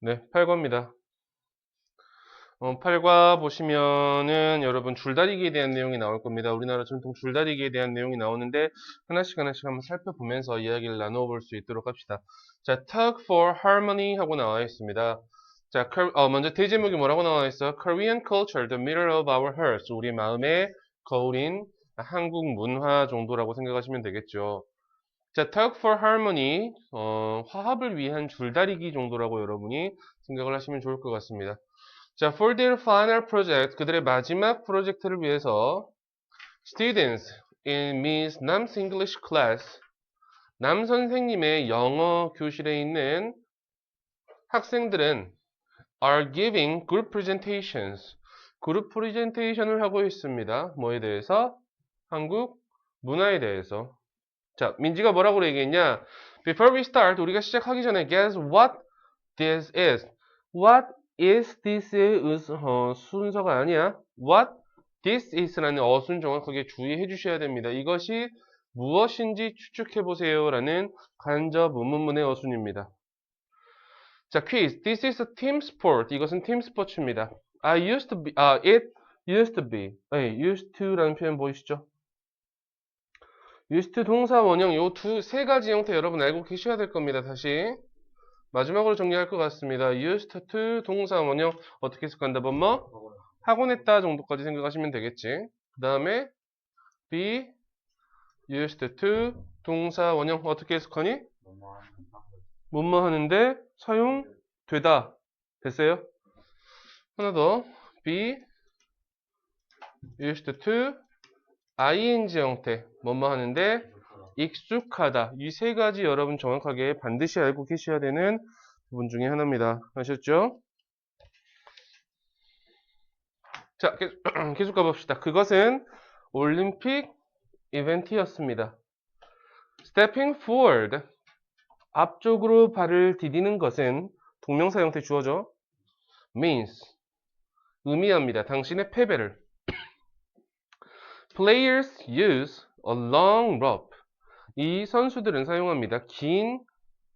네, 8과입니다. 어, 8과 보시면은 여러분 줄다리기에 대한 내용이 나올 겁니다. 우리나라 전통 줄다리기에 대한 내용이 나오는데 하나씩 하나씩 한번 살펴보면서 이야기를 나눠볼 수 있도록 합시다. 자, tug for harmony 하고 나와 있습니다. 자, 컬- 어, 먼저 대제목이 뭐라고 나와 있어? Korean culture, the mirror of our hearts. 우리 마음의 거울인 한국 문화 정도라고 생각하시면 되겠죠. 자, tug for harmony, 어, 화합을 위한 줄다리기 정도라고 여러분이 생각을 하시면 좋을 것 같습니다. 자, for their final project, 그들의 마지막 프로젝트를 위해서 students in Miss Nam's English class, 남 선생님의 영어 교실에 있는 학생들은 are giving group presentations. 그룹 프레젠테이션을 하고 있습니다. 뭐에 대해서? 한국 문화에 대해서. 자, 민지가 뭐라고 얘기했냐? Before we start, 우리가 시작하기 전에 guess what this is. What is this의 의- 어, 순서가 아니야. What this is라는 어순 정확하게 주의해 주셔야 됩니다. 이것이 무엇인지 추측해 보세요. 라는 간접 의문문의 어순입니다. 자, quiz. This is a team sport. 이것은 팀 스포츠입니다. I used to be, 아, it used to be. 네, used to라는 표현 보이시죠? To 동사 원형 요 두 세 가지 형태 여러분 알고 계셔야 될 겁니다. 다시 마지막으로 정리할 것 같습니다. used to 동사 원형 어떻게 해석한다? 뭐뭐 하곤 했다 정도까지 생각하시면 되겠지. 그 다음에 be used to 동사 원형 어떻게 해석하니? 뭐뭐 하는데 사용되다. 됐어요? 하나 더. be used to ing 형태. 뭐뭐 하는데 익숙하다. 이 세 가지 여러분 정확하게 반드시 알고 계셔야 되는 부분 중에 하나입니다. 아셨죠? 자, 계속, 계속 가봅시다. 그것은 올림픽 이벤트였습니다. stepping forward. 앞쪽으로 발을 디디는 것은 동명사 형태 주어져 means 의미합니다. 당신의 패배를 players use a long rope 이 선수들은 사용합니다. 긴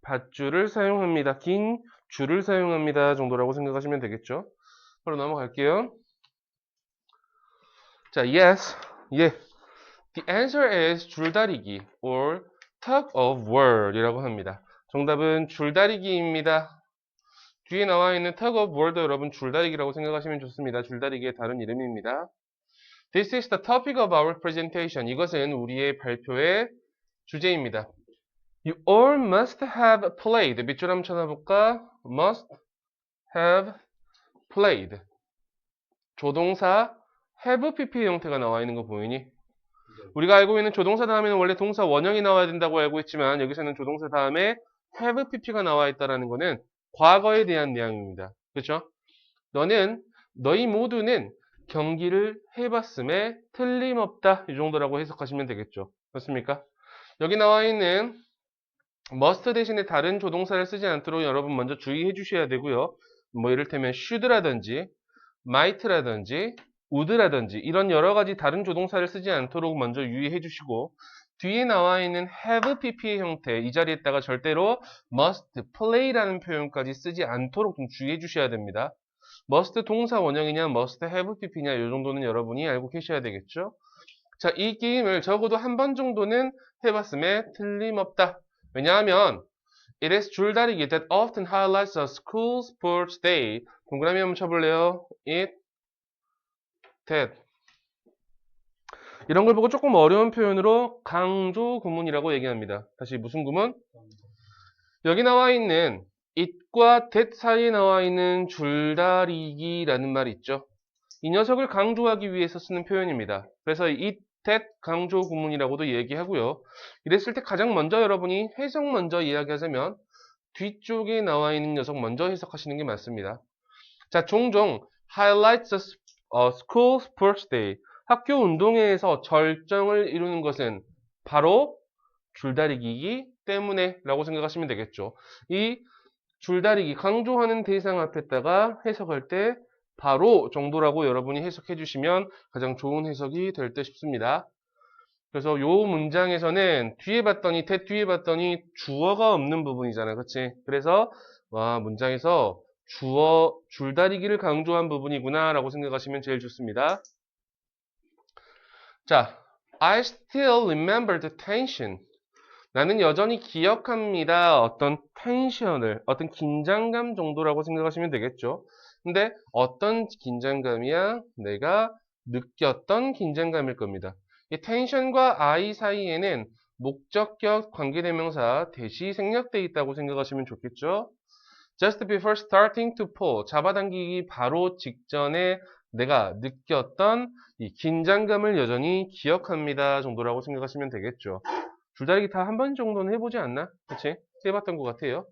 밧줄을 사용합니다. 긴 줄을 사용합니다. 정도라고 생각하시면 되겠죠. 바로 넘어갈게요. 자, yes, 예. The answer is 줄다리기 or tug of war이라고 합니다. 정답은 줄다리기입니다. 뒤에 나와 있는 tug of war도 여러분 줄다리기라고 생각하시면 좋습니다. 줄다리기의 다른 이름입니다. This is the topic of our presentation. 이것은 우리의 발표의 주제입니다. You all must have played. 밑줄 한번 쳐다볼까? must have played. 조동사 have pp 형태가 나와 있는 거 보이니? 우리가 알고 있는 조동사 다음에는 원래 동사 원형이 나와야 된다고 알고 있지만 여기서는 조동사 다음에 have pp가 나와 있다는 것은 과거에 대한 내용입니다. 그렇죠? 너는 너희 모두는 경기를 해봤음에 틀림없다 이 정도라고 해석하시면 되겠죠. 그렇습니까? 여기 나와 있는 must 대신에 다른 조동사를 쓰지 않도록 여러분 먼저 주의해 주셔야 되고요. 뭐 이를테면 should라든지 might라든지 would라든지 이런 여러 가지 다른 조동사를 쓰지 않도록 먼저 유의해 주시고 뒤에 나와 있는 have pp의 형태 이 자리에다가 절대로 must play라는 표현까지 쓰지 않도록 좀 주의해 주셔야 됩니다. Must 동사 원형이냐 must have pp냐 이 정도는 여러분이 알고 계셔야 되겠죠. 자, 이 게임을 적어도 한 번 정도는 해봤음에 틀림없다. 왜냐하면 it is 줄다리기 that often highlights a school sports day. 동그라미 한번 쳐볼래요? it that 이런 걸 보고 조금 어려운 표현으로 강조 구문이라고 얘기합니다. 다시 무슨 구문? 여기 나와 있는 과 that 사이에 나와 있는 줄다리기라는 말이 있죠. 이 녀석을 강조하기 위해서 쓰는 표현입니다. 그래서 it, that 강조 구문이라고도 얘기하고요. 이랬을 때 가장 먼저 여러분이 해석 먼저 이야기하자면 뒤쪽에 나와 있는 녀석 먼저 해석하시는 게 맞습니다. 자, 종종 highlights a s- a school sports day 학교 운동회에서 절정을 이루는 것은 바로 줄다리기이기 때문에 라고 생각하시면 되겠죠. 이 줄다리기 강조하는 대상 앞에다가 해석할 때 바로 정도라고 여러분이 해석해 주시면 가장 좋은 해석이 될 듯 싶습니다. 그래서 요 문장에서는 뒤에 봤더니 대 뒤에 봤더니 주어가 없는 부분이잖아요. 그치? 그래서 와, 문장에서 주어, 줄다리기를 강조한 부분이구나 라고 생각하시면 제일 좋습니다. 자, I still remember the tension. 나는 여전히 기억합니다. 어떤 텐션을, 어떤 긴장감 정도라고 생각하시면 되겠죠. 근데 어떤 긴장감이야? 내가 느꼈던 긴장감일 겁니다. 이 텐션과 I 사이에는 목적격 관계대명사 대시 생략되어 있다고 생각하시면 좋겠죠. Just before starting to pull, 잡아당기기 바로 직전에 내가 느꼈던 이 긴장감을 여전히 기억합니다 정도라고 생각하시면 되겠죠. 줄다리기 다 한 번 정도는 해보지 않나? 그치? 해봤던 것 같아요.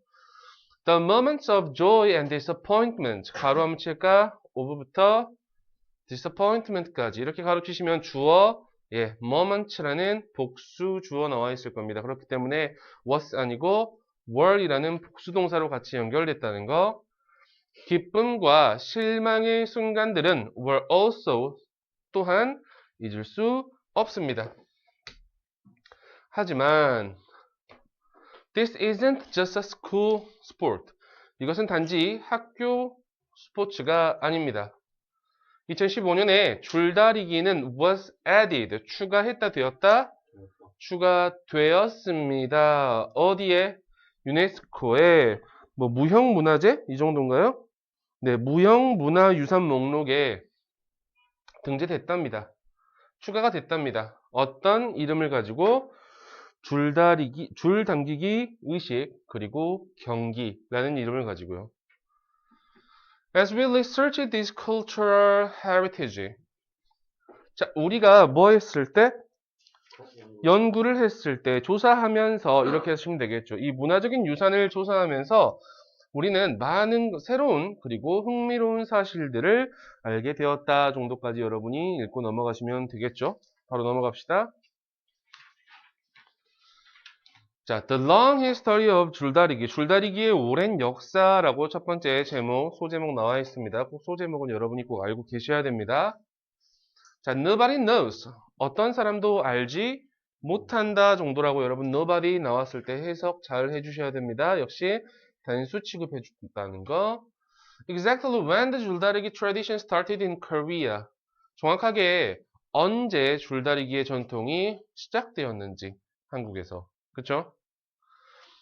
The moments of joy and disappointment. 가로 한번 칠까? of부터 disappointment까지 이렇게 가로 치시면 주어 예, moment라는 복수 주어 나와 있을 겁니다. 그렇기 때문에 was 아니고 were이라는 복수 동사로 같이 연결됐다는 거. 기쁨과 실망의 순간들은 were also 또한 잊을 수 없습니다. 하지만 this isn't just a school sport. 이것은 단지 학교 스포츠가 아닙니다. 2015년에 줄다리기는 was added, 추가했다 되었다, 추가되었습니다. 어디에? 유네스코에 뭐 무형문화재 이 정도인가요? 네, 무형문화유산 목록에 등재됐답니다. 추가가 됐답니다. 어떤 이름을 가지고 줄다리기, 줄당기기 의식 그리고 경기라는 이름을 가지고요. As we research this cultural heritage, 자, 우리가 뭐 했을 때? 연구를 했을 때, 조사하면서 이렇게 하시면 되겠죠. 이 문화적인 유산을 조사하면서 우리는 많은 새로운 그리고 흥미로운 사실들을 알게 되었다 정도까지 여러분이 읽고 넘어가시면 되겠죠. 바로 넘어갑시다. 자, The Long History of 줄다리기. 줄다리기의 오랜 역사라고 첫 번째 제목, 소제목 나와 있습니다. 꼭 소제목은 여러분이 꼭 알고 계셔야 됩니다. 자, Nobody knows. 어떤 사람도 알지 못한다 정도라고 여러분 Nobody 나왔을 때 해석 잘 해주셔야 됩니다. 역시 단수 취급해 준다는 거. Exactly when the 줄다리기 tradition started in Korea. 정확하게 언제 줄다리기의 전통이 시작되었는지 한국에서. 그쵸?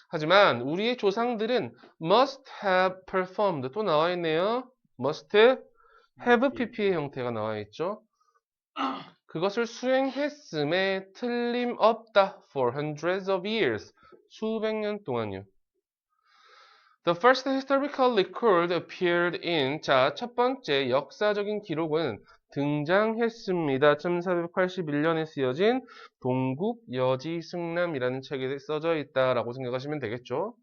하지만 우리의 조상들은 must have performed 또 나와 있네요. must have pp의 형태가 나와 있죠. 그것을 수행했음에 틀림없다 for hundreds of years 수백 년 동안요. The first historical record appeared in 자, 첫 번째 역사적인 기록은 등장했습니다. 1481년에 쓰여진 동국 여지 승남이라는 책에 써져 있다라고 생각하시면 되겠죠.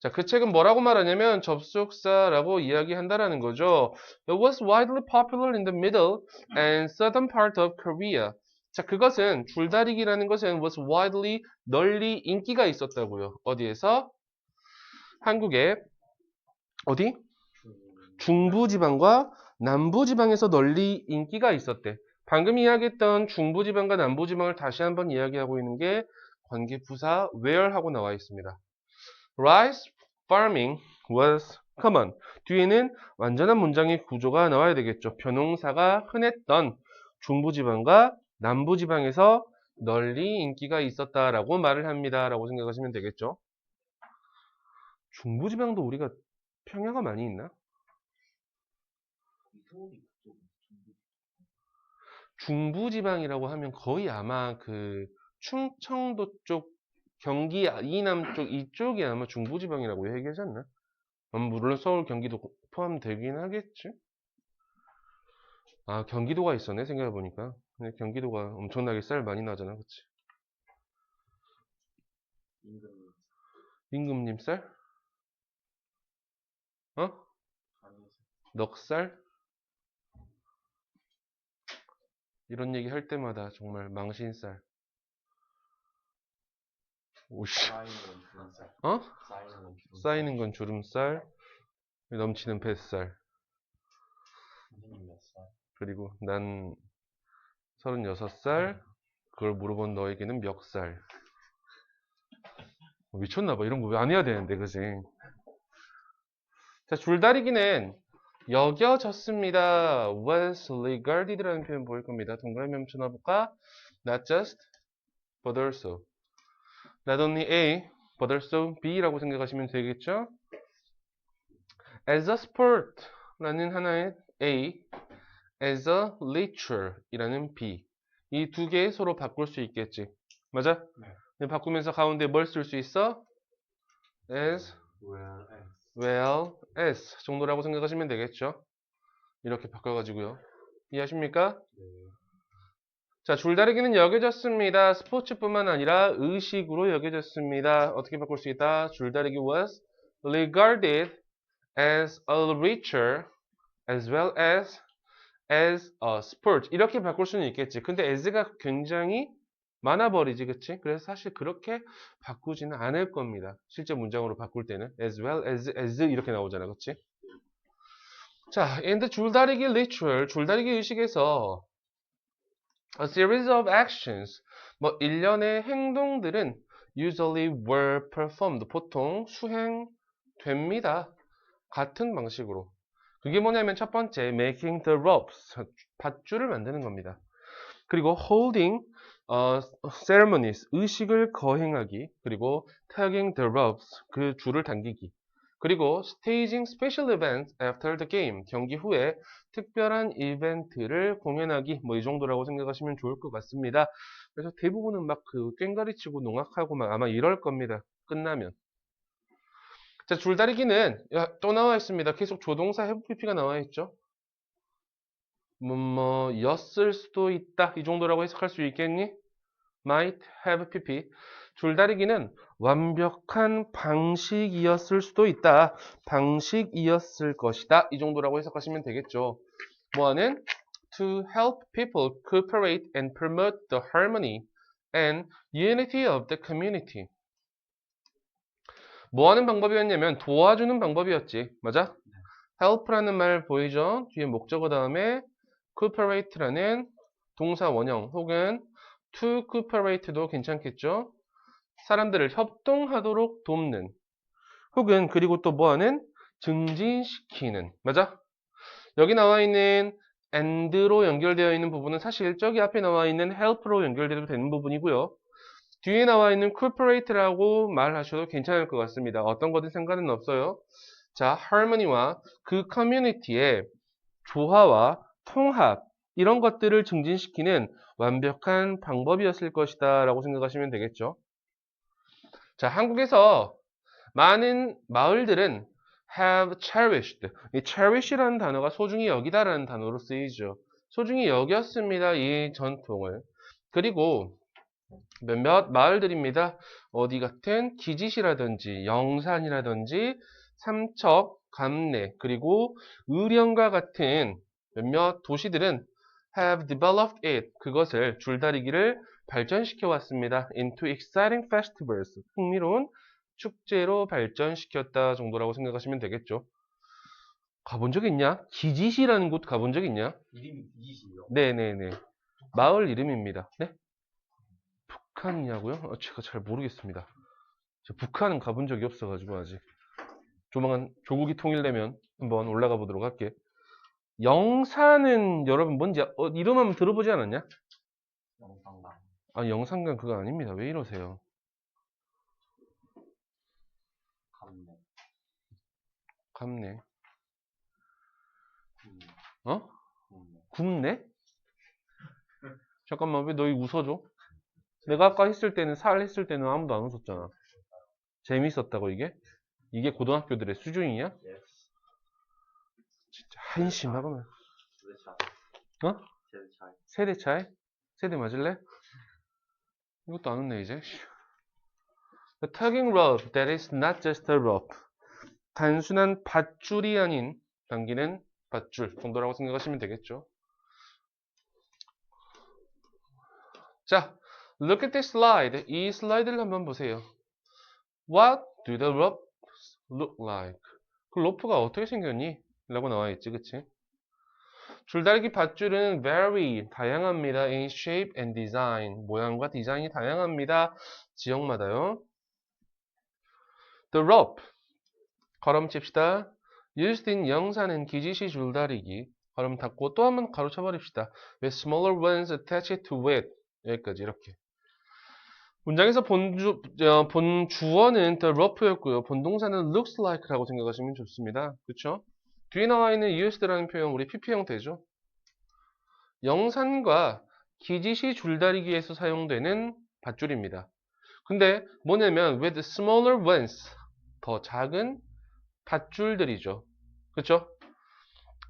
자, 그 책은 뭐라고 말하냐면 접속사라고 이야기한다라는 거죠. It was widely popular in the middle and southern part of Korea. 자, 그것은 줄다리기라는 것은 was widely 널리 인기가 있었다고요. 어디에서? 한국의 어디? 중부 지방과 남부지방에서 널리 인기가 있었대. 방금 이야기했던 중부지방과 남부지방을 다시 한번 이야기하고 있는 게 관계부사 where하고 나와 있습니다. Rice farming was common. 뒤에는 완전한 문장의 구조가 나와야 되겠죠. 변홍사가 흔했던 중부지방과 남부지방에서 널리 인기가 있었다라고 말을 합니다. 라고 생각하시면 되겠죠. 중부지방도 우리가 평야가 많이 있나? 중부지방이라고 하면 거의 아마 그 충청도 쪽, 경기 이남 쪽 이쪽이 아마 중부지방이라고 얘기하지 않나? 음, 물론 서울, 경기도 포함되긴 하겠지? 아, 경기도가 있었네, 생각해보니까. 근데 경기도가 엄청나게 쌀 많이 나잖아, 그치? 임금님 쌀? 어? 넉살? 이런 얘기 할 때마다 정말 망신살. 오씨. 어? 쌓이는 건 주름살. 넘치는 뱃살. 살? 그리고 난 36살, 그걸 물어본 너에게는 몇 살. 미쳤나봐. 이런 거 왜 안 해야 되는데, 그지? 자, 줄다리기는 여겨졌습니다. was regarded라는 표현 보일 겁니다. 동그라미 한번 쳐놔볼까? Not just, but also. Not only A, but also B라고 생각하시면 되겠죠? As a sport 라는 하나의 A, as a literature 이라는 B. 이 두 개 서로 바꿀 수 있겠지. 맞아? 네. 바꾸면서 가운데 뭘 쓸 수 있어? as Well as. Well as 정도라고 생각하시면 되겠죠. 이렇게 바꿔가지고요. 이해하십니까? 네. 자, 줄다리기는 여겨졌습니다. 스포츠뿐만 아니라 의식으로 여겨졌습니다. 어떻게 바꿀 수 있다? 줄다리기 was regarded as a literature as well as as a sport. 이렇게 바꿀 수는 있겠지. 근데 as가 굉장히 많아버리지, 그치? 그래서 사실 그렇게 바꾸지는 않을 겁니다. 실제 문장으로 바꿀 때는 as well as as 이렇게 나오잖아, 그치? 자, in the 줄다리기 ritual, 줄다리기 의식에서 a series of actions, 뭐 일련의 행동들은 usually were performed, 보통 수행됩니다. 같은 방식으로. 그게 뭐냐면 첫 번째, making the ropes, 밧줄을 만드는 겁니다. 그리고 holding 어, ceremonies, 의식을 거행하기, 그리고 tugging the ropes, 그 줄을 당기기, 그리고 staging special events after the game, 경기 후에 특별한 이벤트를 공연하기, 뭐 이 정도라고 생각하시면 좋을 것 같습니다. 그래서 대부분은 막 그 꽹가리 치고 농악하고 막 아마 이럴 겁니다. 끝나면. 자, 줄다리기는 야, 또 나와 있습니다. 계속 조동사 pp가 나와 있죠. 뭐, 뭐, 였을 수도 있다. 이 정도라고 해석할 수 있겠니? Might have pp. 줄다리기는 완벽한 방식이었을 수도 있다. 방식이었을 것이다. 이 정도라고 해석하시면 되겠죠. 뭐하는? To help people cooperate and promote the harmony and unity of the community. 뭐 하는 방법이었냐면 도와주는 방법이었지. 맞아? help라는 말 보이죠? 뒤에 목적어 다음에 cooperate라는 동사 원형 혹은 to cooperate도 괜찮겠죠? 사람들을 협동하도록 돕는 혹은 그리고 또 뭐하는 증진시키는 맞아? 여기 나와 있는 and로 연결되어 있는 부분은 사실 저기 앞에 나와 있는 help로 연결돼도 되는 부분이고요. 뒤에 나와 있는 cooperate라고 말하셔도 괜찮을 것 같습니다. 어떤 거든 상관은 없어요. 자, harmony와 그 커뮤니티의 조화와 통합 이런 것들을 증진시키는 완벽한 방법이었을 것이다 라고 생각하시면 되겠죠. 자, 한국에서 많은 마을들은 have cherished. 이 cherish라는 단어가 소중히 여기다라는 단어로 쓰이죠. 소중히 여겼습니다. 이 전통을. 그리고 몇몇 마을들입니다. 어디 같은 기지시라든지 영산이라든지 삼척, 감내, 그리고 의령과 같은 몇몇 도시들은 have developed it. 그것을 줄다리기를 발전시켜 왔습니다. into exciting festivals. 흥미로운 축제로 발전시켰다 정도라고 생각하시면 되겠죠. 가본 적 있냐? 기지시라는 곳 가본 적 있냐? 이름이 이시요. 네네네. 마을 이름입니다. 네? 북한이냐고요? 어, 제가 잘 모르겠습니다. 저 북한은 가본 적이 없어가지고 아직. 조만간 조국이 통일되면 한번 올라가 보도록 할게. 영산은 여러분 뭔지 어, 이름 한번 들어보지 않았냐? 영상당. 아 영산강 그거 아닙니다. 왜 이러세요? 감내. 감내. 국내. 어? 굽네? 잠깐만 왜 너희 웃어줘? 내가 아까 했을 때는 살 했을 때는 아무도 안 웃었잖아. 재밌었다고 이게? 이게 고등학교들의 수준이냐? Yes. 진짜 한심하구만. 어? 세대 차이. 세대 맞을래? 이것도 안 웃네 이제. A tugging rope that is not just a rope. 단순한 밧줄이 아닌 당기는 밧줄 정도라고 생각하시면 되겠죠. 자, look at this slide. 이 슬라이드를 한번 보세요. What do the ropes look like? 그 로프가 어떻게 생겼니? 라고 나와 있지, 그치? 줄다리기 밧줄은 very 다양합니다. in shape and design. 모양과 디자인이 다양합니다. 지역마다요. The rope. 걸음 칩시다. used in 영사는 기지시 줄다리기. 발음 닫고 또 한번 가로쳐 버립시다. with smaller ones attached to it. 여기까지 이렇게. 문장에서 본주, 어, 본 주어는 the rough였고요. 본동사는 looks like라고 생각하시면 좋습니다. 그쵸? 뒤에 나와 있는 used라는 표현 우리 PP 형태죠. 영산과 기지시 줄다리기에서 사용되는 밧줄입니다. 근데 뭐냐면 with smaller ones 더 작은 밧줄들이죠. 그쵸?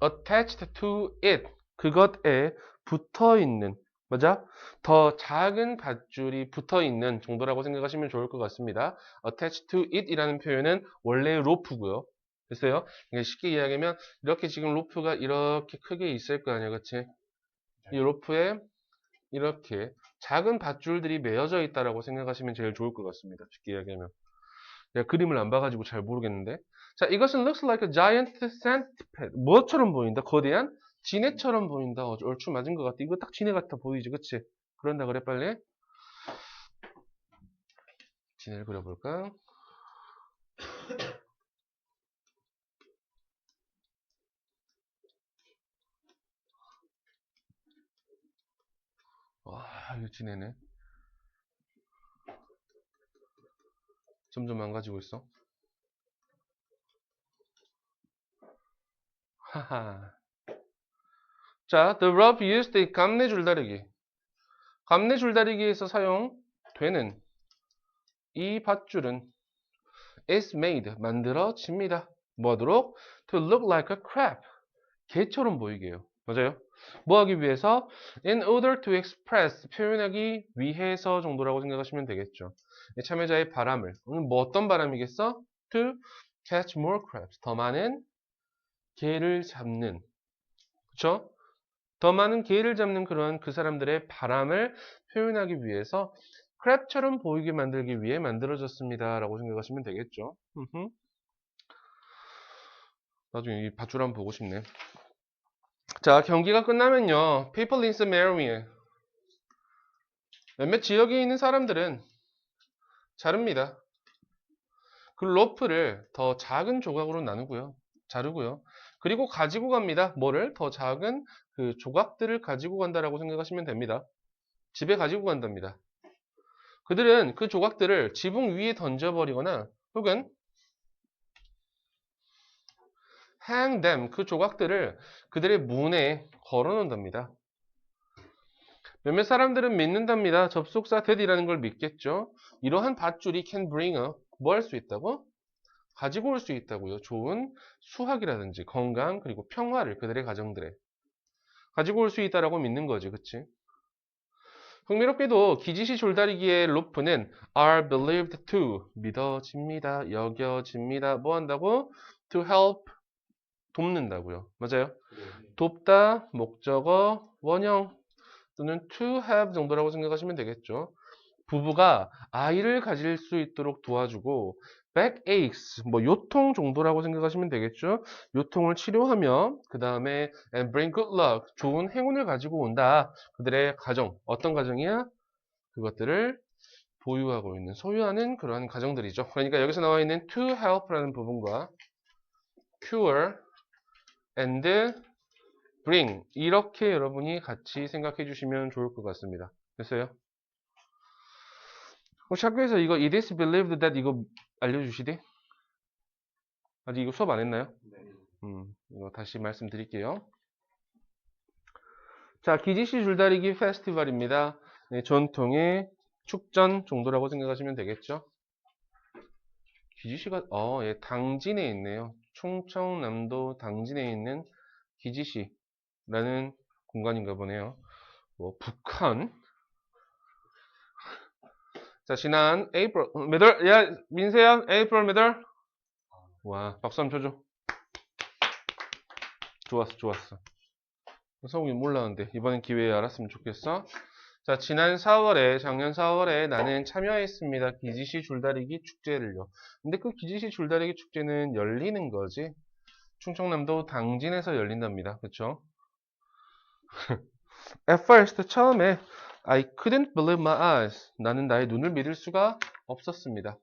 attached to it 그것에 붙어 있는 맞아? 더 작은 밧줄이 붙어 있는 정도라고 생각하시면 좋을 것 같습니다. attached to it 이라는 표현은 원래 로프고요. 됐어요? 그러니까 쉽게 이야기하면 이렇게 지금 로프가 이렇게 크게 있을 거 아니야, 그치? 이 로프에 이렇게 작은 밧줄들이 매어져 있다라고 생각하시면 제일 좋을 것 같습니다. 쉽게 이야기하면. 내가 그림을 안 봐가지고 잘 모르겠는데. 자, 이것은 looks like a giant centipede. 뭐처럼 보인다? 거대한 지네처럼 보인다. 어, 얼추 맞은 것 같아. 이거 딱 지네 같아 보이지, 그치? 그런다 그래, 빨리. 지네를 그려볼까? 와, 이거 지네네. 점점 망가지고 있어. 하하. 자, the rope used 이 감내 줄다리기. 감내 줄다리기에서 사용되는 이 밧줄은 is made 만들어집니다. 뭐하도록? to look like a crab. 개처럼 보이게요. 맞아요? 뭐 하기 위해서? in order to express 표현하기 위해서 정도라고 생각하시면 되겠죠. 이 참여자의 바람을 뭐 어떤 바람이겠어? to catch more crabs. 더 많은 개를 잡는 그쵸? 더 많은 개를 잡는 그런 그 사람들의 바람을 표현하기 위해서 크랩처럼 보이게 만들기 위해 만들어졌습니다. 라고 생각하시면 되겠죠. 나중에 이 밧줄 한번 보고 싶네. 자, 경기가 끝나면요. People in some area. 몇몇 지역에 있는 사람들은 자릅니다. 그 로프를 더 작은 조각으로 나누고요. 자르고요. 그리고 가지고 갑니다. 뭐를? 더 작은 그 조각들을 가지고 간다라고 생각하시면 됩니다. 집에 가지고 간답니다. 그들은 그 조각들을 지붕 위에 던져버리거나 혹은 hang them 그 조각들을 그들의 문에 걸어 놓는답니다. 몇몇 사람들은 믿는답니다. 접속사 that이라는 걸 믿겠죠. 이러한 밧줄이 can bring a 뭐할 수 있다고? 가지고 올 수 있다고요. 좋은 수학이라든지 건강 그리고 평화를 그들의 가정들에 가지고 올 수 있다라고 믿는 거지, 그치? 흥미롭게도 기지시 줄다리기의 로프는 are believed to 믿어집니다, 여겨집니다. 뭐 한다고? to help 돕는다고요. 맞아요? 돕다, 목적어, 원형 또는 to have 정도라고 생각하시면 되겠죠. 부부가 아이를 가질 수 있도록 도와주고 backaches, 뭐 요통 정도라고 생각하시면 되겠죠. 요통을 치료하며 그 다음에 and bring good luck, 좋은 행운을 가지고 온다. 그들의 가정, 어떤 가정이야? 그것들을 보유하고 있는, 소유하는 그러한 가정들이죠. 그러니까 여기서 나와 있는 to help라는 부분과 cure and bring 이렇게 여러분이 같이 생각해 주시면 좋을 것 같습니다. 됐어요? 혹시 학교에서 이거 it is believed that 이거 알려주시대? 아직 이거 수업 안 했나요? 네. 음, 이거 다시 말씀드릴게요. 자, 기지시 줄다리기 페스티벌입니다. 네, 전통의 축전 정도라고 생각하시면 되겠죠? 기지시가, 어, 예, 당진에 있네요. 충청남도 당진에 있는 기지시라는 공간인가 보네요. 뭐, 북한. 자, 지난 April, 몇 월? 야, 민세야, 몇 월? 와, 박수 한번 쳐줘. 좋았어, 좋았어. 성욱이 몰랐는데, 이번엔 기회에 알았으면 좋겠어. 자, 지난 4월에, 작년 4월에 나는 참여했습니다. 기지시 줄다리기 축제를요. 근데 그 기지시 줄다리기 축제는 열리는 거지. 충청남도 당진에서 열린답니다. 그쵸? At first, 처음에 I couldn't believe my eyes. 나는 나의 눈을 믿을 수가 없었습니다.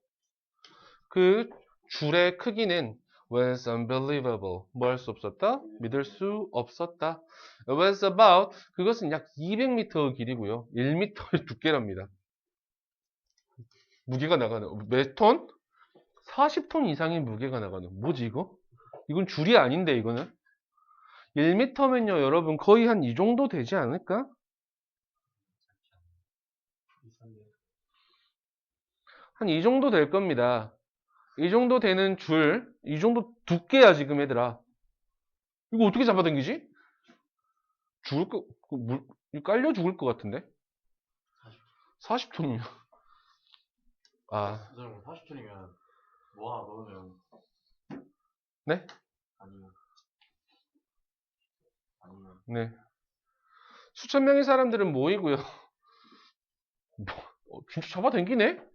그 줄의 크기는 was unbelievable. 뭐 할 수 없었다? 믿을 수 없었다. It was about 그것은 약 200m의 길이고요. 1m의 두께랍니다. 무게가 나가는 몇 톤? 40톤 이상의 무게가 나가는 뭐지 이거? 이건 줄이 아닌데 이거는 1m면요 여러분 거의 한 이 정도 되지 않을까? 한 이 정도 될 겁니다. 이 정도 되는 줄, 이 정도 두께야 지금 얘들아. 이거 어떻게 잡아당기지? 죽을 거, 그 물, 깔려 죽을 것 같은데? 40톤이면. 아, 선생님 40톤이면 뭐 하나 넣으면 네? 아니면 아니면 네. 수천 명의 사람들은 모이고요. 뭐, 어, 진짜 잡아당기네?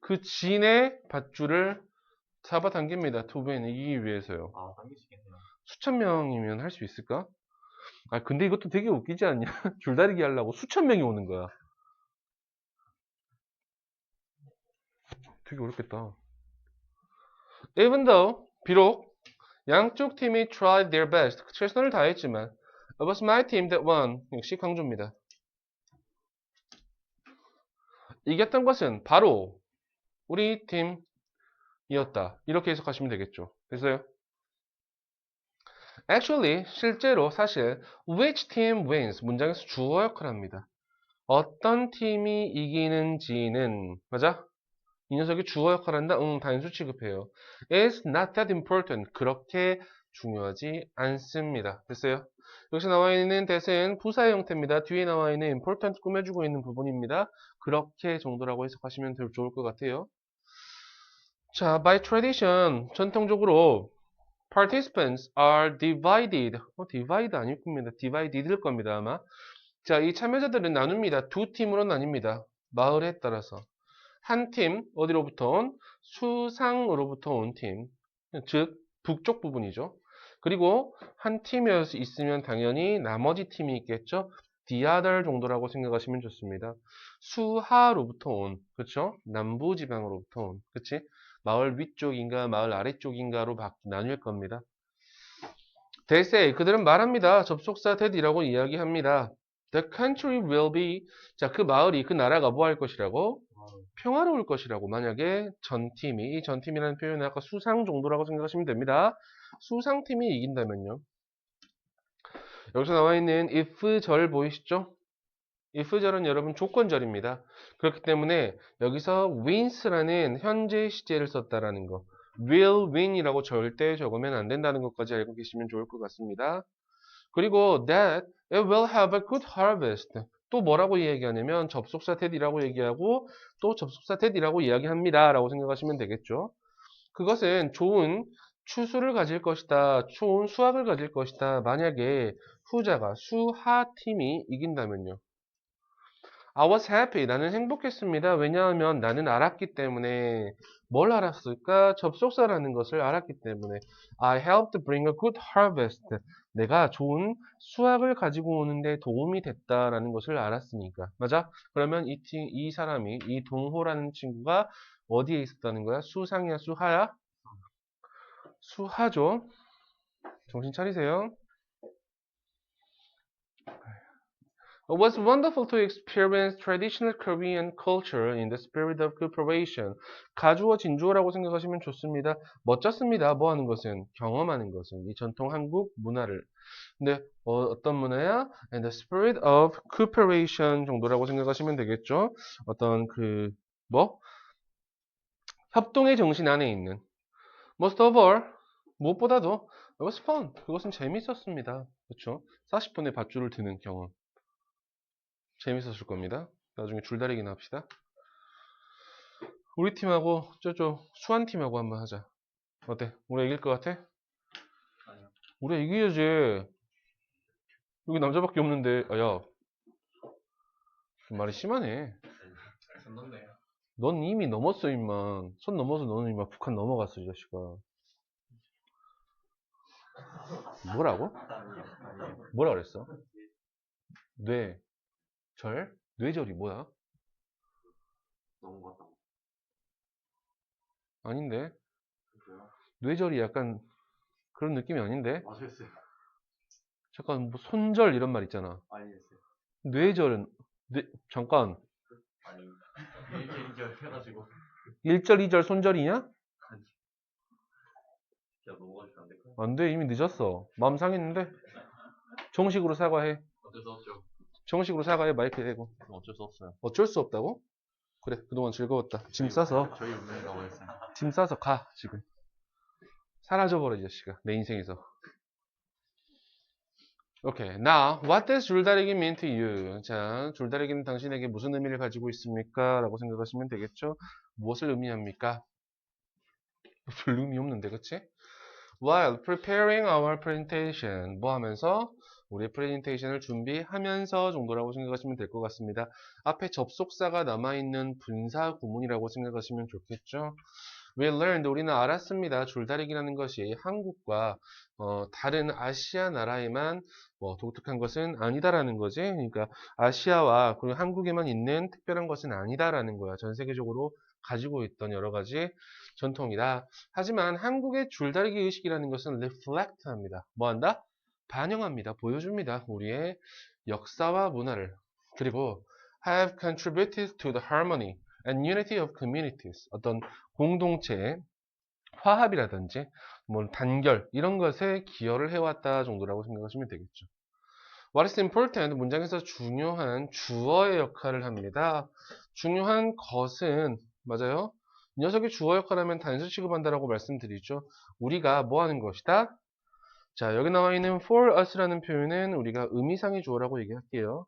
그 진의 밧줄을 잡아당깁니다. 투베는 이기기 위해서요. 아 있겠네요. 수천 명이면 할 수 있을까? 아, 근데 이것도 되게 웃기지 않냐? 줄다리기 하려고 수천 명이 오는 거야. 되게 어렵겠다. Even though, 비록, 양쪽 팀이 tried their best, 최선을 다했지만, it was my team that won. 역시 강조입니다. 이겼던 것은 바로 우리 팀 이었다. 이렇게 해석하시면 되겠죠. 됐어요? Actually, 실제로 사실 which team wins 문장에서 주어 역할을 합니다. 어떤 팀이 이기는지는 맞아? 이 녀석이 주어 역할을 한다? 응, 단수 취급해요. It's not that important. 그렇게 중요하지 않습니다. 됐어요? 여기서 나와 있는 that은 부사의 형태입니다. 뒤에 나와 있는 important 꾸며주고 있는 부분입니다. 그렇게 정도라고 해석하시면 될- 좋을 것 같아요. 자, by tradition, 전통적으로 participants are divided. 어, divide 아닐 겁니다. divided일 겁니다, 아마. 자, 이 참여자들은 나눕니다. 두 팀으로 나뉩니다. 마을에 따라서. 한 팀, 어디로부터 온? 수상으로부터 온 팀. 즉, 북쪽 부분이죠. 그리고 한 팀이어서 있으면 당연히 나머지 팀이 있겠죠. other 정도라고 생각하시면 좋습니다. 수하로부터 온, 그렇죠? 남부 지방으로부터 온, 그렇지? 마을 위쪽인가 마을 아래쪽인가로 바- 나뉠 겁니다. Say 그들은 말합니다. 접속사 that이라고 이야기합니다. The country will be 자 그 마을이 그 나라가 뭐 할 것이라고 평화로울 것이라고 만약에 전 팀이 이 전 팀이라는 표현은 아까 수상 정도라고 생각하시면 됩니다. 수상 팀이 이긴다면요. 여기서 나와 있는 if 절 보이시죠? If 절은 여러분 조건절입니다. 그렇기 때문에 여기서 wins라는 현재 시제를 썼다라는 거 will win이라고 절대 적으면 안 된다는 것까지 알고 계시면 좋을 것 같습니다. 그리고 that it will have a good harvest 또 뭐라고 이야기하냐면 접속사 that이라고 얘기하고 또 접속사 that이라고 이야기합니다 라고 생각하시면 되겠죠. 그것은 좋은 추수를 가질 것이다. 좋은 수확을 가질 것이다. 만약에 후자가 수하팀이 이긴다면요. I was happy. 나는 행복했습니다. 왜냐하면 나는 알았기 때문에 뭘 알았을까? 접속사라는 것을 알았기 때문에 I helped bring a good harvest. 내가 좋은 수확을 가지고 오는데 도움이 됐다라는 것을 알았으니까. 맞아? 그러면 이, 팀, 이 사람이, 이 동호라는 친구가 어디에 있었다는 거야? 수상이야, 수하야? 수하죠. 정신 차리세요. It was wonderful to experience traditional Korean culture in the spirit of cooperation. 가주어 진주어라고 생각하시면 좋습니다. 멋졌습니다. 뭐 하는 것은? 경험하는 것은. 이 전통 한국 문화를. 근데 어, 떤 문화야? In the spirit of cooperation 정도라고 생각하시면 되겠죠. 어떤 그 뭐? 협동의 정신 안에 있는. Most of all, 무엇보다도 it was fun. 그것은 재밌었습니다. 그렇죠? 40분의 밧줄을 드는 경험. 재밌었을 겁니다. 나중에 줄다리기나 합시다. 우리 팀하고 저쪽 수한 팀하고 한번 하자. 어때? 우리 이길 것 같아? 아니요. 우리 이겨야지. 여기 남자밖에 없는데, 아, 야. 좀 말이 심하네. 넌 이미 넘었어, 임마. 손 넘어서 너는 임마 북한 넘어갔어, 이 자식아. 뭐라고? 뭐라 그랬어? 뇌, 절? 뇌절이 뭐야? 같다고. 아닌데. 그래요? 뇌절이 약간 그런 느낌이 아닌데? 맞았어요. 잠깐, 뭐 손절 이런 말 있잖아. 아니었어요. 뇌절은, 뇌, 잠깐, 아니. 이게 이게 해가지고. 1절, 2절 손절이냐? 진짜 넘어가시면 안 될까요? 안 돼, 이미 늦었어. 마음 상했는데? 정식으로 사과해. 어쩔 수 없죠. 정식으로 사과해, 마이크 대고. 어쩔 수 없어요. 어쩔 수 없다고? 그래, 그동안 즐거웠다. 짐 싸서, 저희 운명이라고 했어요. 짐 싸서 가, 지금. 사라져버려, 이 자식아. 내 인생에서. 오케이. Now, what does 줄다리기 mean to you? 자, 줄다리기는 당신에게 무슨 의미를 가지고 있습니까? 라고 생각하시면 되겠죠? 무엇을 의미합니까? 별 의미 없는데, 그치? While preparing our presentation. 뭐 하면서? 우리 프레젠테이션을 준비하면서 정도라고 생각하시면 될 것 같습니다. 앞에 접속사가 남아있는 분사 구문이라고 생각하시면 좋겠죠? We learned, 우리는 알았습니다. 줄다리기라는 것이 한국과 어, 다른 아시아 나라에만 뭐 독특한 것은 아니다라는 거지. 그러니까 아시아와 그리고 한국에만 있는 특별한 것은 아니다라는 거야. 전 세계적으로 가지고 있던 여러 가지 전통이다. 하지만 한국의 줄다리기 의식이라는 것은 reflect 합니다. 뭐 한다? 반영합니다. 보여줍니다. 우리의 역사와 문화를. 그리고 have contributed to the harmony and unity of communities. 어떤 공동체의 화합이라든지 뭐 단결 이런 것에 기여를 해왔다 정도라고 생각하시면 되겠죠. What is important 문장에서 중요한 주어의 역할을 합니다. 중요한 것은 맞아요. 이 녀석이 주어 역할을 하면 단수 취급한다라고 말씀드리죠. 우리가 뭐 하는 것이다? 자, 여기 나와 있는 for us라는 표현은 우리가 의미상의 주어라고 얘기할게요.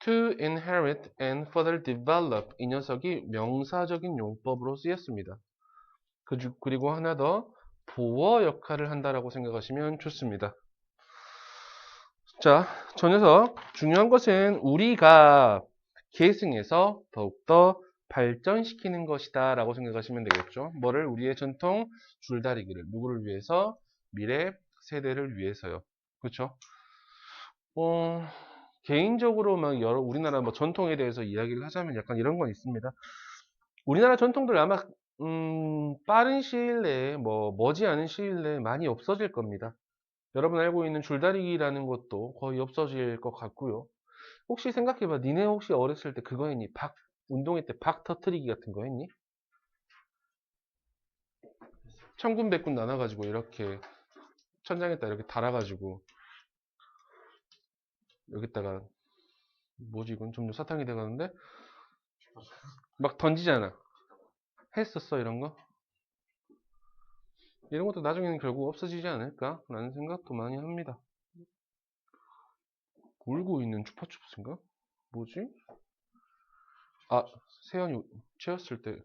to inherit and further develop 이 녀석이 명사적인 용법으로 쓰였습니다. 그 주- 그리고 하나 더 보어 역할을 한다라고 생각하시면 좋습니다. 자, 저 녀석 중요한 것은 우리가 계승해서 더욱더 발전시키는 것이다 라고 생각하시면 되겠죠. 뭐를 우리의 전통 줄다리기를 누구를 위해서 미래 세대를 위해서요. 그렇죠? 어, 개인적으로 막 여러 우리나라 뭐 전통에 대해서 이야기를 하자면 약간 이런 건 있습니다. 우리나라 전통들 아마 음, 빠른 시일 내에 뭐 머지않은 시일 내에 많이 없어질 겁니다. 여러분 알고 있는 줄다리기라는 것도 거의 없어질 것 같고요. 혹시 생각해봐. 니네 혹시 어렸을 때 그거 했니? 박 운동회 때 박 터트리기 같은 거 했니? 천군 백군 나눠가지고 이렇게 천장에다 이렇게 달아가지고 여기다가 뭐지 이건 점점 사탕이 돼가는데? 막 던지잖아. 했었어 이런 거? 이런 것도 나중에는 결국 없어지지 않을까? 라는 생각도 많이 합니다. 울고 있는 추파춥스인가? 뭐지? 아 세연이 채웠을 때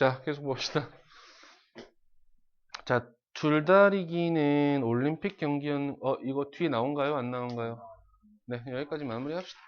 자, 계속 봅시다. 자, 줄다리기는 올림픽 경기였, 어, 이거 뒤에 나온가요? 안 나온가요? 네, 여기까지 마무리 합시다.